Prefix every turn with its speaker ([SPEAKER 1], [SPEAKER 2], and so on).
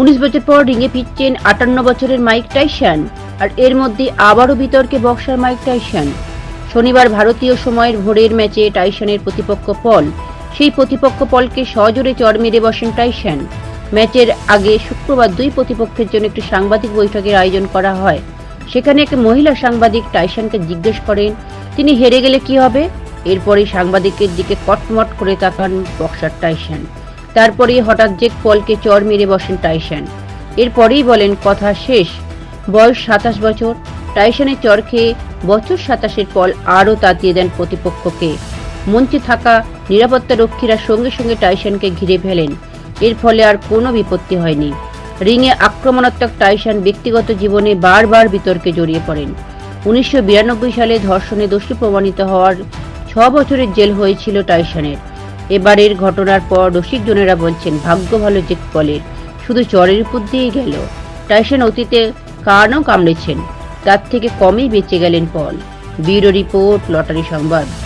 [SPEAKER 1] উনিশ বছর পর রিঙে ফিরছেন আটান্ন বছরের মাইক টাইসান, আর এর মধ্যে আবারও বিতর্কে বক্সার মাইক টাইসান। শনিবার ভারতীয় সময়ের ভোরের ম্যাচে টাইসানের প্রতিপক্ষ পল, সেই প্রতিপক্ষ পলকে সজোরে চড় মেরে বসেন টাইসান। ম্যাচের আগে শুক্রবার দুই প্রতিপক্ষের জন্য একটি সাংবাদিক বৈঠকের আয়োজন করা হয়। সেখানে এক মহিলা সাংবাদিক টাইসানকে জিজ্ঞেস করেন, তিনি হেরে গেলে কি হবে? এরপরে সাংবাদিকের দিকে কটমট করে তাকান বক্সার টাইসান। তারপরেই হঠাৎ জেক পলকে চর মেরে বসেন টাইসান এরপরেই বলেন, কথা শেষ। বয়স সাতাশ বছর। টাইসানের চর খেয়ে বছর সাতাশের পল আরও তাতিয়ে দেন প্রতিপক্ষকে। মঞ্চে থাকা নিরাপত্তা রক্ষীরা সঙ্গে সঙ্গে টাইসানকে ঘিরে ফেলেন। এর ফলে আর কোনো বিপত্তি হয়নি। রিংয়ে আক্রমণাত্মক টাইসান ব্যক্তিগত জীবনে বারবার বিতর্কে জড়িয়ে পড়েন। উনিশশো বিরানব্বই সালে ধর্ষণে দোষী প্রমাণিত হওয়ার ছ বছরের জেল হয়েছিল টাইসনের এবারের ঘটনার পর রসিকজনেরা বলছেন, ভাগ্য ভালো যে পলের শুধু চরের উপর দিয়েই গেল। টাইসন অতীতে কানও কামড়েছেন। তার থেকে কমই বেঁচে গেলেন পল। ব্যুরো রিপোর্ট, লটারি সংবাদ।